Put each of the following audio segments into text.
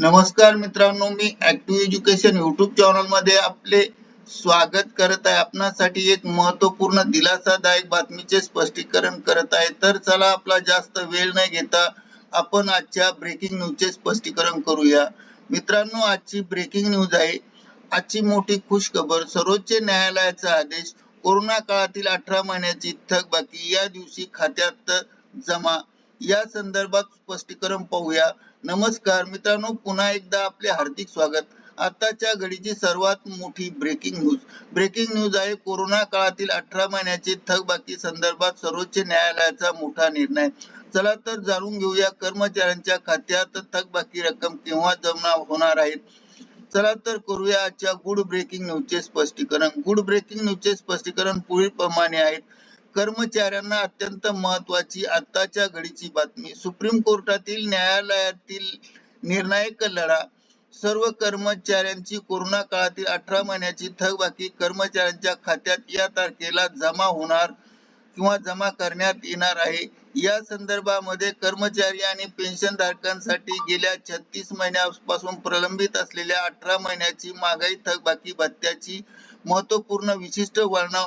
नमस्कार मित्रांनो मी ऍक्टिव्ह एज्युकेशन युट्यूब चॅनलमध्ये आपले स्वागत करत आहे. आपणासाठी एक महत्त्वपूर्ण दिलासादायक बातमीचे स्पष्टीकरण करत आहे. तर चला आपला जास्त वेळ न घेता आपण आजच्या ब्रेकिंग न्यूजचे स्पष्टीकरण करूया. मित्रांनो आजची ब्रेकिंग न्यूज आहे. आजची मोठी खुशखबर सर्वोच्च न्यायालयाचा आदेश कोरोना काळातील अठरा महिन्याची थकबाकी या दिवशी खात्यात जमा. या संदर्भात स्पष्टीकरण पाहूया. नमस्कार मित्रांनो पुन्हा एकदा आपले हार्दिक स्वागत. आताच्या घडीची सर्वात मोठी ब्रेकिंग न्यूज ब्रेकिंग न्यूज आहे कोरोना काळातील अठरा महिन्याची थकबाकी संदर्भात सर्वोच्च न्यायालयाचा मोठा निर्णय. चला तर जाणून घेऊया कर्मचाऱ्यांच्या खात्यात थकबाकी रक्कम केव्हा जमा होणार आहे? चला तर करूया आजच्या गुड ब्रेकिंग न्यूजचे स्पष्टीकरण. गुड ब्रेकिंग न्यूजचे स्पष्टीकरण पुढील प्रमाणे आहेत कर्मचाऱ्यांना अत्यंत महत्वाची आताच्या घडीची बातमी. सुप्रीम कोर्टातील न्यायालयातील निर्णायक लढा. सर्व कर्मचाऱ्यांची कोरोना काळातील अठरा महिन्याची थकबाकी कर्मचाऱ्यांच्या खात्यात या तारखेला जमा होणार किंवा जमा करण्यात येणार आहे. या संदर्भामध्ये कर्मचारी आणि पेन्शन धारकांसाठी गेल्या छत्तीस महिन्यापासून प्रलंबित असलेल्या अठरा महिन्याची महागाई थकबाकी भत्त्याची महत्त्वपूर्ण विशिष्ट वर्ण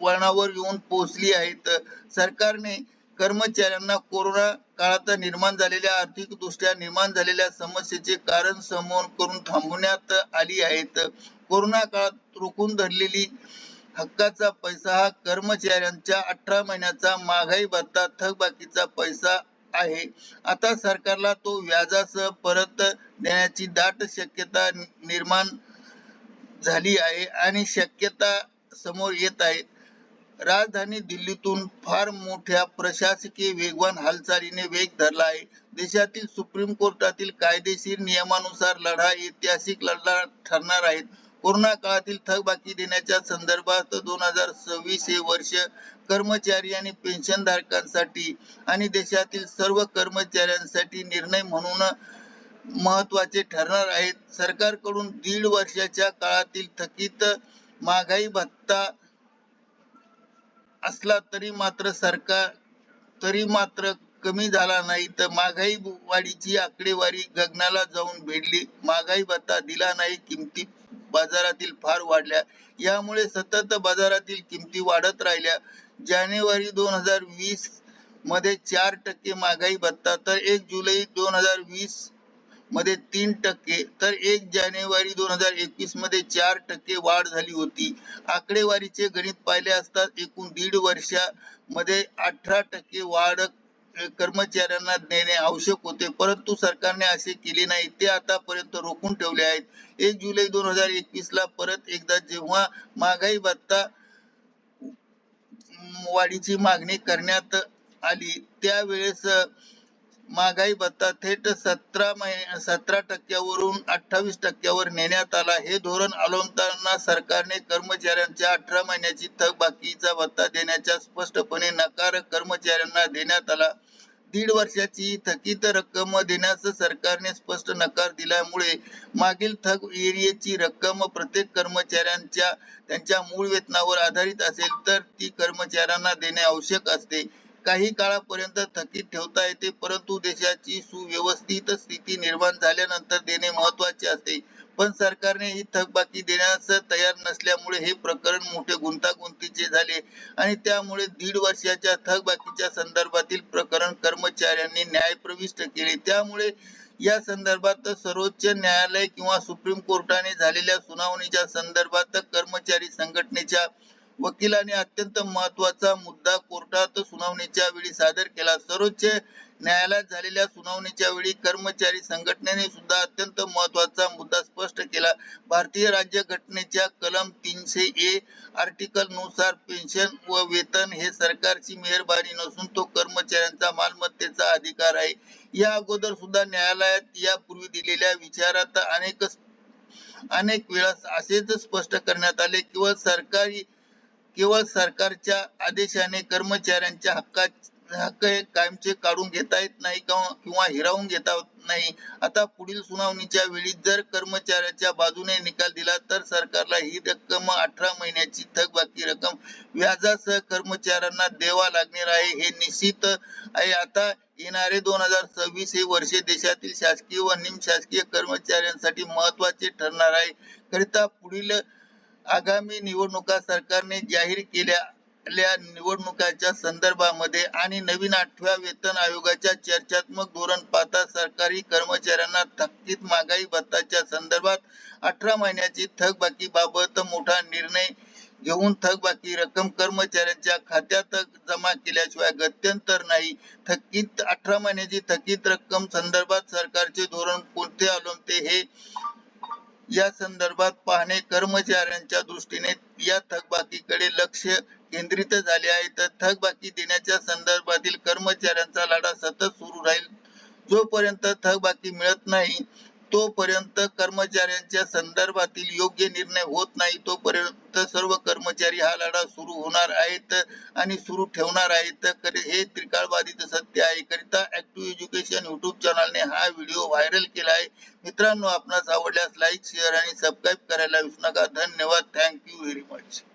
वळणावर येऊन पोहोचली आहेत. सरकारने कर्मचाऱ्यांना कोरोना काळात निर्माण झालेल्या आर्थिक दृष्ट्या निर्माण झालेल्या समस्येचे कारण समोर करून थांबवण्यात आली आहेत. कोरोना काळात रोखून धरलेली हक्काचा पैसा हा कर्मचाऱ्यांच्या अठरा महिन्याचा महागाई भत्ता थकबाकीचा पैसा आहे. आता सरकारला तो व्याजासह परत देण्याची दाट शक्यता निर्माण झाली आहे आणि शक्यता समोर येत आहे. राजधानी दिल्लीतून फार मोठ्या प्रशासकीय वेगवान हालचालीने वेग धरला आहे. देशातील सुप्रीम कोर्टातील कायदेशीर नियमानुसार लढा ऐतिहासिक लढा ठरणार आहेत कोरोना काळातील थकबाकी देण्याच्या संदर्भात दोन हजार सव्वीस हे वर्ष कर्मचारी आणि पेन्शन धारकांसाठी आणि देशातील सर्व कर्मचाऱ्यांसाठी निर्णय म्हणून महत्त्वाचे ठरणार आहेत. सरकारकडून दीड वर्षाच्या काळातील थकीत महागाई भत्ता असला तरी मात्र सरकार तरी मात्र कमी झाला नाही तर महागाई वाढीची आकडेवारी गगनाला जाऊन भिडली महागाई भत्ता दिला नाही किमती बाजारातील फार वाढल्या. यामुळे सतत बाजारातील किमती वाढत राहिल्या. जानेवारी दोन हजार वीसमध्ये चार टक्के महागाई भत्ता तर एक जुलै दोन हजार वीस मध्ये तीन टक्के तर एक जानेवारी दोन हजार एकवीसमध्ये चार टक्के वाढ झाली होती. आकडेवारीचे गणित पाहिले असता एकूण दीड वर्षामध्ये अठरा टक्के वाढ कर्मचाऱ्यांना देणे आवश्यक होते. परंतु सरकारने असे केले नाही. ते आतापर्यंत रोखून ठेवले आहेत. एक जुलै दोन हजार एकवीस ला परत एकदा जेव्हा महागाई भत्ता वाढीची मागणी करण्यात आली त्यावेळेस महागाई भत्ता थेट सतरा महिने सतरा टक्क्यावरून अठ्ठावीस टक्क्यावर नेण्यात आला. हे धोरण अवलंबताना सरकारने कर्मचाऱ्यांच्या अठरा महिन्याची थकबाकीचा भत्ता देण्याचा स्पष्टपणे नकार कर्मचाऱ्यांना देण्यात आला. दीड वर्षाची थकीत रक्कम देण्यास सरकारने स्पष्ट नकार दिल्यामुळे मागील थक एरियाची रक्कम प्रत्येक कर्मचाऱ्यांच्या त्यांच्या मूळ वेतनावर आधारित असेल तर ती कर्मचाऱ्यांना देणे आवश्यक असते. काही काळापर्यंत थकीत ठेवता येते परंतु देशाची सुव्यवस्थित स्थिती निर्माण झाल्यानंतर देणे महत्त्वाचे असते. पण सरकारने ही थकबाकी देण्यास तयार नसल्यामुळे हे प्रकरण मोठे गुंतागुंतीचे झाले आणि त्यामुळे दीड वर्षाच्या थकबाकीच्या संदर्भातील प्रकरण कर्मचाऱ्यांनी न्याय प्रविष्ट केले. त्यामुळे या संदर्भात सर्वोच्च न्यायालय किंवा सुप्रीम कोर्टाने झालेल्या सुनावणीच्या संदर्भात कर्मचारी संघटनेच्या वकिलाने अत्यंत महत्त्वाचा मुद्दा कोर्टात सुनावणीच्या वेळी सादर केला. सर्वोच्च न्यायालयात झालेल्या सुनावणीच्या वेळी कर्मचारी संघटनेने सुद्धा अत्यंत महत्त्वाचा मुद्दा स्पष्ट केला. भारतीय राज्य घटनेच्या कलम तीनशे ए आर्टिकलनुसार पेन्शन व वेतन हे सरकारची मेहरबानी नसून तो कर्मचाऱ्यांचा मालमत्तेचा अधिकार आहे. या अगोदर सुद्धा न्यायालयात यापूर्वी दिलेल्या विचारात अनेक अनेक वेळा असेच स्पष्ट करण्यात आले किंवा सरकारी केवळ सरकारच्या आदेशाने कर्मचाऱ्यांच्या हक्का हक्क हे कायमचे काढून घेता येत नाही किंवा हिरावून घेता नाही. आता पुढील सुनावणीच्या वेळी जर कर्मचाऱ्याच्या बाजूने निकाल दिला तर सरकारला ही रक्कम अठरा महिन्याची थकबाकी रक्कम व्याजासह कर्मचाऱ्यांना द्यावा लागणार आहे हे निश्चित आहे. आता येणारे दोन हजार सव्वीस हे वर्ष देशातील शासकीय व निमशासकीय कर्मचाऱ्यांसाठी महत्त्वाचे ठरणार आहे. करिता पुढील आगामी निवडणुका सरकारने जाहीर केलेल्या निवडणुकांच्या संदर्भामध्ये आणि नवीन आठव्या वेतन आयोगाच्या चर्चात्मक धोरण पाहता सरकारी कर्मचाऱ्यांना थकीत महागाई भत्ताच्या संदर्भात अठरा महिन्याची थकबाकी बाबत मोठा निर्णय घेऊन थकबाकी रक्कम कर्मचाऱ्यांच्या खात्यात जमा केल्याशिवाय गत्यंतर नाही. थकीत अठरा महिन्याची थकीत रक्कम संदर्भात सरकारचे धोरण कोणते अवलंबते हे या संदर्भात पाहणे कर्मचाऱ्यांच्या दृष्टीने या थकबाकीकडे लक्ष केंद्रित झाले आहे. तर थकबाकी देण्याच्या संदर्भातील कर्मचाऱ्यांचा लढा सतत सुरू राहील. जोपर्यंत थकबाकी मिळत नाही तोपर्यंत कर्मचाऱ्यांच्या संदर्भातील योग्य निर्णय होत नाही तोपर्यंत सर्व कर्मचारी हा लढा सुरू होणार आहेत आणि सुरू ठेवणार आहेत. हे त्रिकाळबाधित सत्य आहे. करिता ऍक्टिव्ह एज्युकेशन युट्यूब चॅनलने हा व्हिडिओ व्हायरल केला आहे. मित्रांनो आपणास आवडल्यास लाईक शेअर आणि सबस्क्राईब करायला विसरू नका. धन्यवाद. Thank you very much